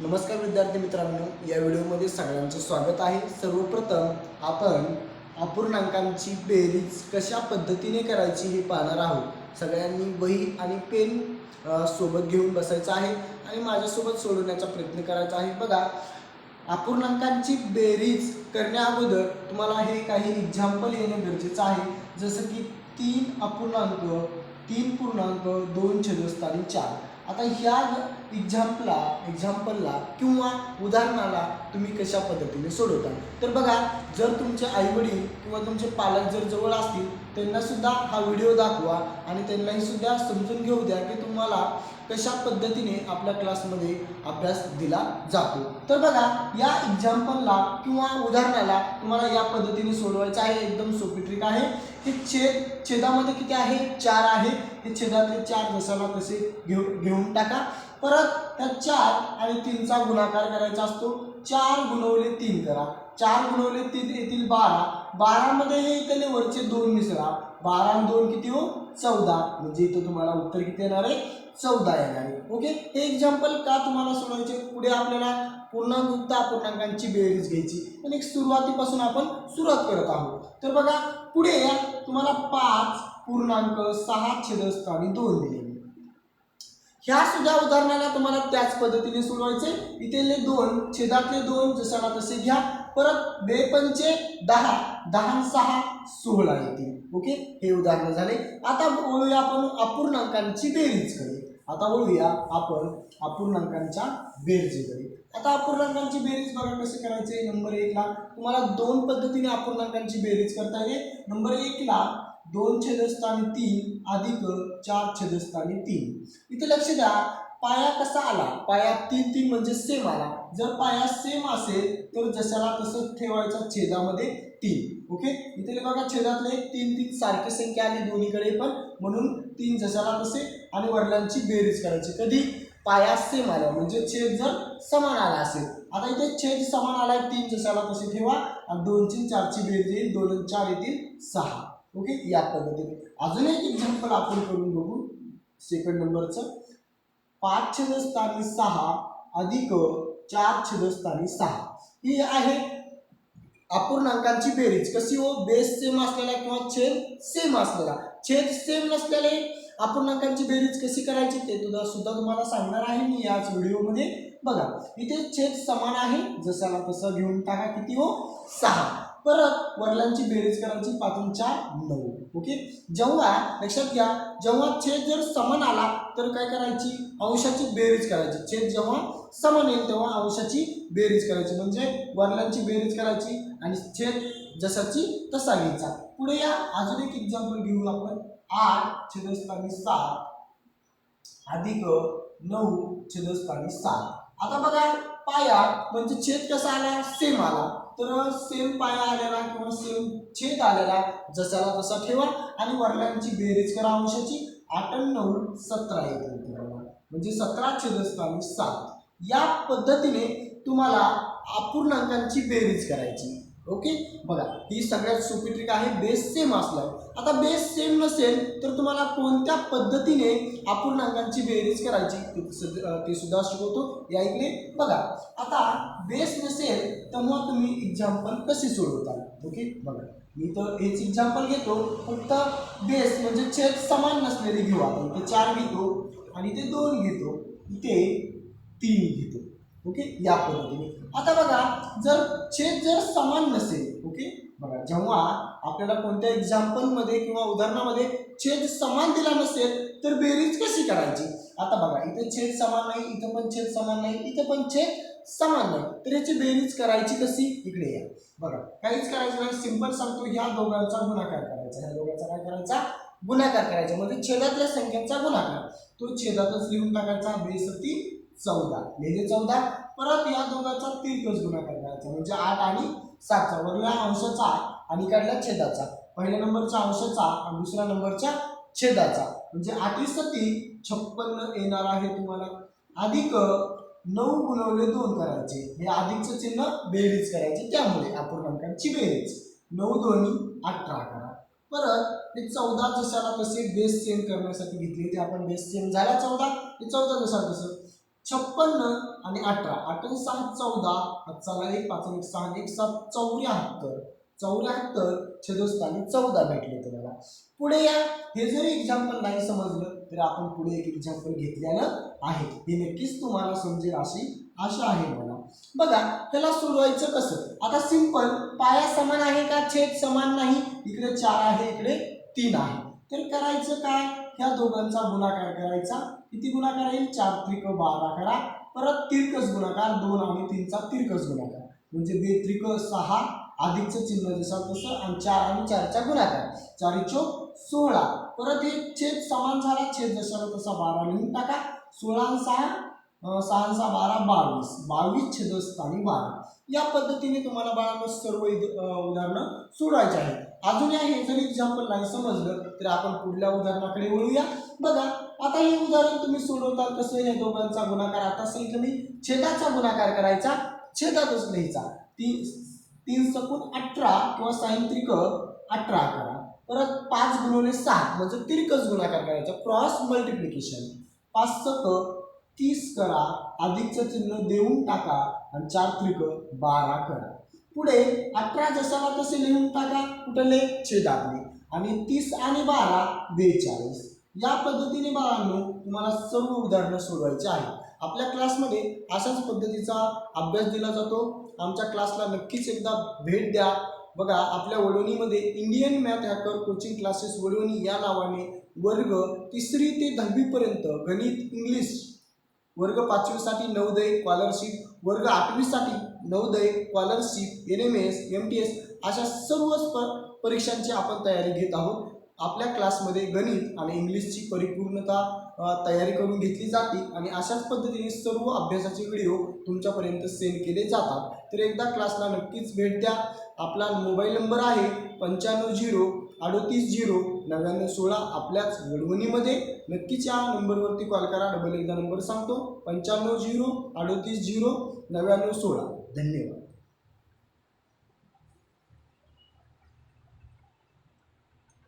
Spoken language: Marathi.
नमस्कार विद्यार्थी मित्रांनो या व्हिडिओमध्ये सगळ्यांचं स्वागत आहे. सर्वप्रथम आपण अपूर्णांकांची बेरीज कशा पद्धतीने करायची हे पाहणार आहोत. सगळ्यांनी वही आणि पेन सोबत घेऊन बसायचं आहे आणि माझ्यासोबत सोडवण्याचा प्रयत्न करायचा आहे. बघा अपूर्णांकांची बेरीज करण्या अगोदर तुम्हाला हे काही एक्झाम्पल येणे गरजेचं आहे. जसं की तीन अपूर्णांक तीन पूर्णांक दोन छेदस्थानी चार. आता ह्या एक्झाम्पला एक्झाम्पलला किंवा उदाहरणाला तुम्ही कशा पद्धतीने सोडवता? तर बघा जर तुमचे आईवडील किंवा तुमचे पालक जर जवळ असतील त्यांना सुद्धा हा व्हिडिओ दाखवा आणि त्यांनाही सुद्धा समजून घेऊ द्या की तुम्हाला कशा पद्धतीने आपल्या क्लासमध्ये अभ्यास दिला जातो. तर बघा या एक्झाम्पलला किंवा उदाहरणाला तुम्हाला या पद्धतीने सोडवायचं आहे. एकदम सोपी ट्रिक आहे. हे छेद छेदामध्ये किती आहे? चार आहे. हे छेदातले चार जसाला तसे घेऊ घेऊन टाका. परत त्या चार आणि तीनचा गुणाकार करायचा असतो. चार गुणवले तीन करा. चार गुणवले तीन येतील बारा. बारामध्ये हे इथले वरचे दोन मिसळा. बारा आणि दोन किती हो? चौदा. म्हणजे इथं तुम्हाला उत्तर किती येणार आहे? चौदा येणार आहे. ओके हे एक्झाम्पल का तुम्हाला सोडवायचे? पुढे आपल्याला पूर्णांकयुक्त अपूर्णांकांची बेरीज घ्यायची. पण एक सुरुवातीपासून आपण सुरुवात करत आहोत. तर बघा पुढे या. तुम्हाला पाच पूर्णांक सहा छेदस्थानी दोन दिले. ह्या सुद्धा उदाहरणाला तुम्हाला त्याच पद्धतीने सोडवायचे. इथले दोन छेदातले दोन जसाला तसे घ्या. परत बेपंचे दहा. दहा सहा सोळा येतील ओके? हे उदाहरण झाले. आता वळूया आपण अपूर्णांकांची बेरीजकडे आता वळूया आपण अपूर्णांकांच्या बेरजेकडे आता अपूर्णांकांची बेरीज बघा कसे करायचे नंबर एकला तुम्हाला दोन पद्धतीने अपूर्णांकांची बेरीज करता येते नंबर एकला दोन छेदस्थानी तीन अधिक चार छेदस्थानी तीन. इथे लक्ष द्या. पाया कसा आला? पाया तीन तीन म्हणजे सेम आला. जर पाया सेम असेल तर जशाला तसं ठेवायचा छेदामध्ये तीन. ओके इथे बघा छेदातले तीन तीन सारखी संख्या आली दोन्हीकडे पण. म्हणून तीन जशाला तसे आणि वडिलांची बेरीज करायची. कधी? पाया सेम आला म्हणजे छेद जर समान आला असेल. आता इथे छेद समान आलाय तीन जशाला तसे ठेवा. आणि दोनची चारची बेरीज येईल दोन चार येतील सहा. ओके या पद्धतीने. अजून एक एक्झाम्पल आपण करून बघू. सेकंड नंबरचं पाच छेदस्थानी सहा अधिक चार छेदस्थानी सहा. ही आहे अपूर्णांकांची बेरीज. कशी हो? बेस सेम असलेला किंवा छेद सेम असलेला. छेद सेम नसलेले अपूर्णांकांची बेरीज कशी करायची ते तुझा सुद्धा तुम्हाला सांगणार आहे मी याच व्हिडिओमध्ये. बघा इथे छेद समान आहे. जसाला तसं घेऊन टाका किती हो? सहा. परत वडिलांची बेरीज करायची पाचून चार नऊ. ओके? जेव्हा लक्षात घ्या जेव्हा छेद जर समान आला तर काय करायची? अंशाची बेरीज करायची. छेद जेव्हा समान येईल तेव्हा अंशाची बेरीज करायची. म्हणजे वडिलांची बेरीज करायची आणि छेद जसाची तसा घ्यायचा. पुढे या. अजून एक एक्झाम्पल घेऊ आपण. आठ छेदस्थानी सात अधिक नऊ छेदस्थानी सात. आता बघा पाया म्हणजे छेद कसा आला? सेम आला. तर सेम पाया आलेला किंवा सेम छेद आलेला जसाला तसा ठेवा आणि वडिलांची बेरीज करा अंशाची. आठ नऊ सतरा येते म्हणजे सतरा छेदस्थानी सात. या पद्धतीने तुम्हाला अपूर्णांकांची बेरीज करायची. ओके बघा ही सगळ्यात सोपी ट्रिक आहे बेस सेम असल्यावर आता बेस सेम नसेल तर तुम्हाला कोणत्या पद्धतीने अपूर्णांकांची बेरीज करायची ते सुद्धा शिकवतो. या इकडे बघा. आता बेस नसेल तर मग तुम्ही एक्झाम्पल कसे सोडवताल ओके बघा. मी तर हेच एक्झाम्पल घेतो. फक्त बेस म्हणजे छेद समान नसलेले घेऊ आपण. इथे चार घेतो आणि ते दोन घेतो. इथे तीन घेतो. ओके? या पद्धतीने. आता बघा जर छेद जर समान नसेल ओके? बघा जेव्हा आपल्याला कोणत्या एक्झाम्पलमध्ये किंवा उदाहरणामध्ये छेद समान दिला नसेल तर बेरीज कशी करायची? आता बघा इथे छेद समान नाही इथं पण छेद समान नाही इथं पण छेद समान नाही. तर याची बेरीज करायची कशी? इकडे या. बघा काहीच करायचं नाही सिंपल सांगतो ह्या दोघांचा गुणाकार करायचा ह्या दोघांचा काय करायचा? गुणाकार करायचा. म्हणजे छेदातल्या संख्येचा गुणाकार. तो छेदातच लिहून टाकायचा बेसती चौदा. म्हणजे चौदा. परत या दोघांचा तिरकस गुणाकार करायचा. म्हणजे आठ आणि सातचा. वरला अंशाचा आणि काढला छेदाचा. पहिल्या नंबरच्या अंशाचा आणि दुसऱ्या नंबरच्या छेदाचा. म्हणजे आठी सती छप्पन्न येणार आहे तुम्हाला. अधिक नऊ गुणवले दोन करायचे. हे अधिकचं चिन्ह बेरीज करायचे. त्यामुळे अपूर्णांकांची बेरीज. नऊ दोन्ही अठरा करा. परत हे चौदा जशाला तसे बेस सेम करण्यासाठी घेतली. होती आपण बेस सेम झाला चौदा. हे चौदा जसा तसं छप्पन्न आणि अठरा. अठरा सहा चौदा. हातचाला एक पाच एक सहा एक सात चौऱ्याहत्तर. चौऱ्याहत्तर छेदस्थानी चौदा भेटले तुम्हाला. पुढे या. हे जरी एक्झाम्पल नाही समजलं तर आपण पुढे एक एक्झाम्पल घेतलेलं आहे. हे नक्कीच तुम्हाला समजेल अशी आशा आहे मला. बघा त्याला सोडवायचं कसं? आता सिंपल पाया समान आहे का? छेद समान नाही. इकडे चार आहे इकडे तीन आहे. तर करायचं काय? ह्या दोघांचा गुणाकार करायचा. किती गुणाकार येईल चार त्रिक बारा करा. परत तिरकस गुणाकार दोन आणि तीनचा तिरकस गुणाकार. म्हणजे दे त्रिक सहा अधिकचं चिन्ह जसं तसं आणि चार आणि चारचा गुणाकार. चारी चौक सोळा. परत हे छेद समान झाला छेद जसा तसा बारा लिहून टाका. सोळा सहा सहा सहा बारा बावीस. बावीस छेदस्थानी बारा. या पद्धतीने तुम्हाला बाळांनो सर्व इद- उदाहरणं सोडवायचे आहेत. अजून या हे जर एक्झाम्पल नाही समजलं तर आपण पुढल्या उदाहरणाकडे वळूया. बघा आता हे उदाहरण तुम्ही सोडवताल कसं? हे दोघांचा गुणाकार. आता सांगितलं मी छेदाचा गुणाकार करायचा. छेदातच लिहायचा. तीन तीन सकून अठरा किंवा सायंत्रिक अठरा करा. परत पाच गुणवले सहा म्हणजे तिरकस गुणाकार करायचा. Cross multiplication. पाच सक तीस करा. अधिकचं चिन्ह देऊन टाका. आणि चार त्रिक बारा करा. पुढे अठरा जसाला तसे लिहून टाका. कुठले? छेदातले. आणि तीस आणि बारा बेचाळीस. या पद्धतीने बाळांनो तुम्हाला सर्व उदाहरणं सोडवायची आहे आपल्या क्लासमध्ये अशाच पद्धतीचा अभ्यास दिला जातो. आमच्या क्लासला नक्कीच एकदा भेट द्या. बघा आपल्या वडवणीमध्ये Indian math hacker coaching classes Wadwani या नावाने वर्ग तिसरी ते दहावीपर्यंत गणित इंग्लिश वर्ग पाचवीसाठी नवोदय स्कॉलरशिप वर्ग आठवीसाठी Navodaya scholarship N M S M T S अशा सर्व स्प परीक्षांची आपण तयारी घेत आहोत. आपल्या क्लासमध्ये गणित आणि इंग्लिशची परिपूर्णता तयारी करून घेतली जाते आणि अशाच पद्धतीने सर्व अभ्यासाचे व्हिडिओ तुमच्यापर्यंत सेंड केले जातात. तर एकदा क्लासला नक्कीच भेट द्या. आपला मोबाईल नंबर आहे पंच्याण्णव झिरो अडोतीस झिरो नव्याण्णव सोळा आपल्याच घडवणीमध्ये. नक्कीच या नंबरवरती कॉल करा. डबल एकदा नंबर सांगतो. पंच्याण्णव झिरो अडोतीस झिरो नव्याण्णव सोळा. धन्यवाद.